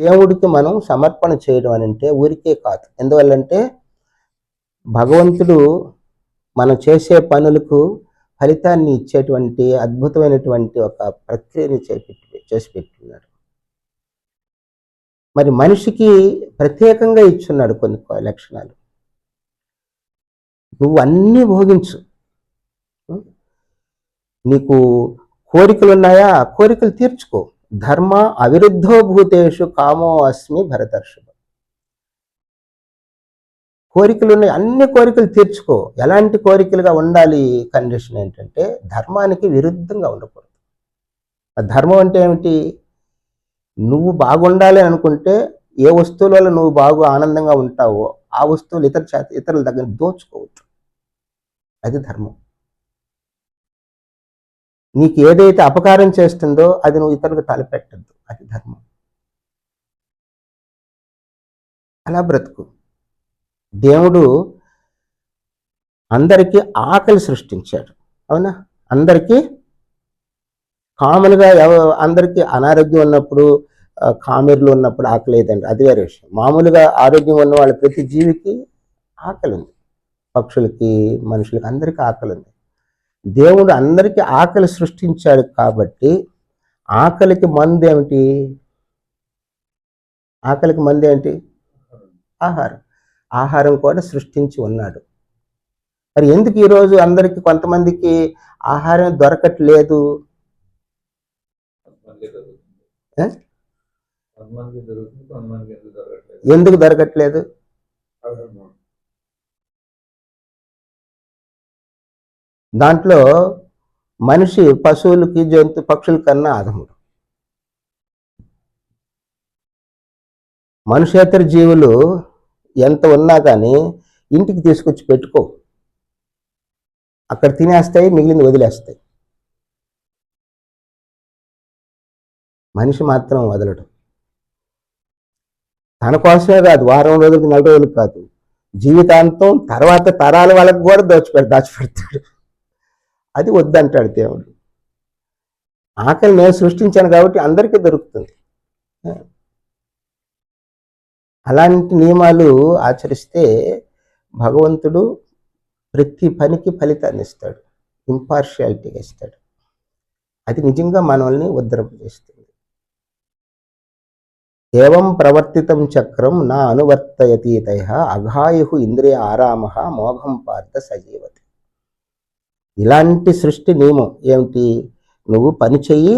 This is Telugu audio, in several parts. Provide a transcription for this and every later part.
దేవుడికి మనం సమర్పణ చేయడం అని అంటే ఊరికే కాదు. ఎందువల్లంటే భగవంతుడు మనం చేసే పనులకు ఫలితాన్ని ఇచ్చేటువంటి అద్భుతమైనటువంటి ఒక ప్రక్రియని చేపెట్టి చేసి పెట్టున్నాడు మరి మనిషికి ప్రత్యేకంగా ఇచ్చున్నాడు కొన్ని లక్షణాలు. నువ్వు అన్నీ భోగించు. నీకు కోరికలు ఉన్నాయా ఆ కోరికలు తీర్చుకో. ధర్మ అవిరుద్ధో భూతేషు కామో అస్మి భరతర్షభ. కోరికలు ఉన్నాయి. అన్ని కోరికలు తీర్చుకో. ఎలాంటి కోరికలుగా ఉండాలి కండిషన్ ఏంటంటే ధర్మానికి విరుద్ధంగా ఉండకూడదు. ఆ ధర్మం అంటే ఏమిటి? నువ్వు బాగుండాలి అనుకుంటే ఏ వస్తువుల వల్ల నువ్వు బాగు ఆనందంగా ఉంటావో ఆ వస్తువులు ఇతర చేత ఇతరుల దగ్గర దోచుకోవచ్చు అది ధర్మం. నీకు ఏదైతే అపకారం చేస్తుందో అది నువ్వు ఇతరులకు తలపెట్టద్దు. అది ధర్మం. అలా బ్రతుకు. దేవుడు అందరికీ ఆకలి సృష్టించాడు. అవునా? అందరికీ కామన్గా ఎవ అందరికీ అనారోగ్యం ఉన్నప్పుడు కామెర్లు ఉన్నప్పుడు ఆకలి లేదండి. అది వేరే విషయం. మామూలుగా ఆరోగ్యం ఉన్న వాళ్ళ ప్రతి జీవికి ఆకలి ఉంది. పక్షులకి మనుషులకి అందరికీ ఆకలి ఉంది. దేవుడు అందరికీ ఆకలి సృష్టించాడు కాబట్టి ఆకలికి మందు ఏమిటి? ఆకలికి మందు ఏంటి ఆహారం. ఆహారం కూడా సృష్టించి ఉన్నాడు. మరి ఎందుకు ఈరోజు అందరికీ కొంతమందికి ఆహారం దొరకట్లేదు? ఎందుకు దొరకట్లేదు? దాంట్లో మనిషి పశువులకి జంతు పక్షుల కన్నా ఆదముడు. మనుషేతర జీవులు ఎంత ఉన్నా కానీ ఇంటికి తీసుకొచ్చి పెట్టుకో. అక్కడ తినేస్తాయి మిగిలింది వదిలేస్తాయి. మనిషి మాత్రం వదలడు. తన కోసమే కాదు వారం రోజులకి నెల రోజులకు కాదు. జీవితాంతం తర్వాత తరాల వాళ్ళకి కూడా దోచిపెడు దాచిపెడతాడు. అది వద్దంటాడు దేవుడు. ఆకలి నేను సృష్టించాను కాబట్టి అందరికీ దొరుకుతుంది. అలాంటి నియమాలు ఆచరిస్తే భగవంతుడు ప్రతి పనికి ఫలితాన్ని ఇస్తాడు. ఇంపార్షియాలిటీగా ఇస్తాడు. అది నిజంగా మనల్ని ఉద్ధరింపజేస్తుంది. ఏవం ప్రవర్తితం చక్రం నా అనువర్తయతీతయ అఘాయు ఇంద్రియ ఆరామ మోఘం పార్థ సజీవతి. ఇలాంటి సృష్టి నియమం ఏమిటి? నువ్వు పని చెయ్యి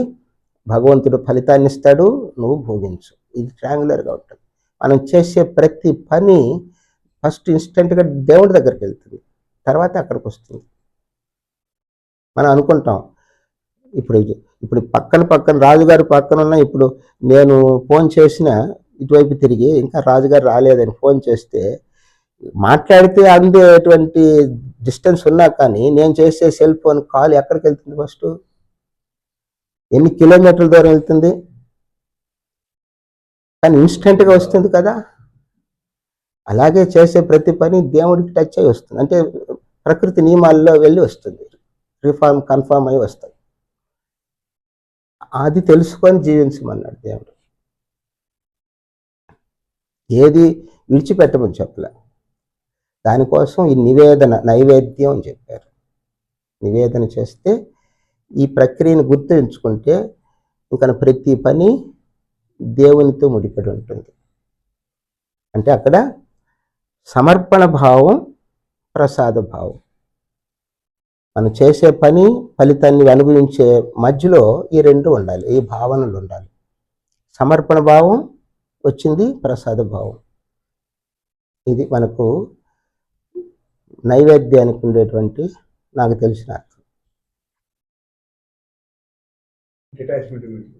భగవంతుడు ఫలితాన్ని ఇస్తాడు నువ్వు భోగించు. ఇది ట్రాంగులర్గా ఉంటుంది. మనం చేసే ప్రతి పని ఫస్ట్ ఇన్స్టెంట్గా దేవుడి దగ్గరికి వెళ్తుంది. తర్వాత అక్కడికి వస్తుంది. మనం అనుకుంటాం ఇప్పుడు ఇప్పుడు పక్కన పక్కన రాజుగారి పక్కన ఉన్న ఇప్పుడు నేను ఫోన్ చేసిన ఇటువైపు తిరిగి ఇంకా రాజుగారు రాలేదని ఫోన్ చేస్తే మాట్లాడితే అందేటువంటి డిస్టెన్స్ ఉన్నా కానీ నేను చేసే సెల్ ఫోన్ కాల్ ఎక్కడికి వెళ్తుంది ఫస్ట్? ఎన్ని కిలోమీటర్ల దూరం వెళ్తుంది? కానీ ఇన్స్టెంట్గా వస్తుంది కదా. అలాగే చేసే ప్రతి పని దేవుడికి టచ్ అయి వస్తుంది. అంటే ప్రకృతి నియమాల్లో వెళ్ళి వస్తుంది. రిఫార్మ్ కన్ఫామ్ అయి వస్తాయి. అది తెలుసుకొని జీవించమన్నాడు దేవుడు. ఏది విడిచిపెట్టమని చెప్పలే. దానికోసం ఈ నివేదన నైవేద్యం అని చెప్పారు. నివేదన చేస్తే ఈ ప్రక్రియను గుర్తుంచుకుంటే ఇంకా ప్రతి పని దేవునితో ముడిపడి ఉంటుంది. అంటే అక్కడ సమర్పణ భావం ప్రసాద భావం. మనం చేసే పని ఫలితాన్ని అనుభవించే మధ్యలో ఈ రెండు ఉండాలి ఈ భావనలు ఉండాలి. సమర్పణ భావం వచ్చింది ప్రసాద భావం. ఇది మనకు నైవేద్యానికి ఉండేటువంటి నాకు తెలిసిన అర్థం డిటాచ్మెంట్ గురించి